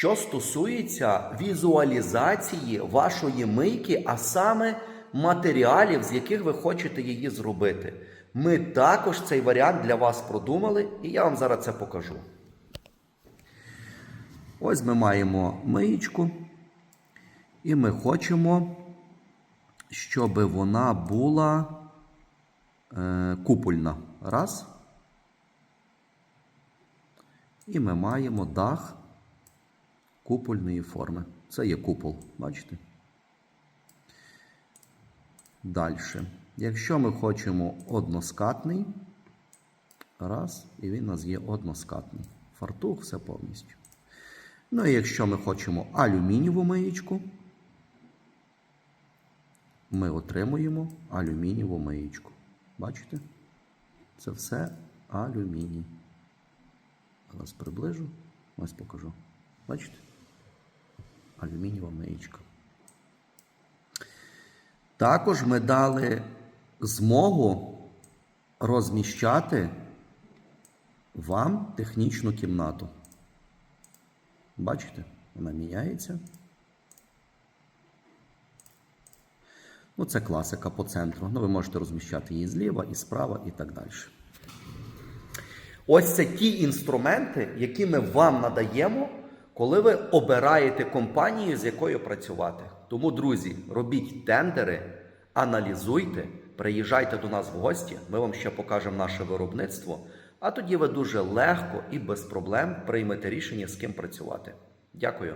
що стосується візуалізації вашої мийки, а саме матеріалів, з яких ви хочете її зробити. Ми також цей варіант для вас продумали, і я вам зараз це покажу. Ось ми маємо миєчку, і ми хочемо, щоб вона була е, купольна. Раз. І ми маємо дах купольної форми. Це є купол, бачите? Далі. Якщо ми хочемо односкатний, раз, і він у нас є односкатний. Фартух, все повністю. Ну і якщо ми хочемо алюмінієву миєчку, ми отримуємо алюмінієву миєчку. Бачите? Це все алюміній. Зараз приближу, ось покажу. Бачите? Алюмінієва миєчка. Також ми дали змогу розміщати вам технічну кімнату. Бачите? Вона міняється. Ну, це класика по центру. Ну, ви можете розміщати її зліва і справа, і так далі. Ось це ті інструменти, які ми вам надаємо, коли ви обираєте компанію, з якою працювати. Тому, друзі, робіть тендери, аналізуйте, приїжджайте до нас в гості, ми вам ще покажемо наше виробництво, а тоді ви дуже легко і без проблем приймете рішення, з ким працювати. Дякую.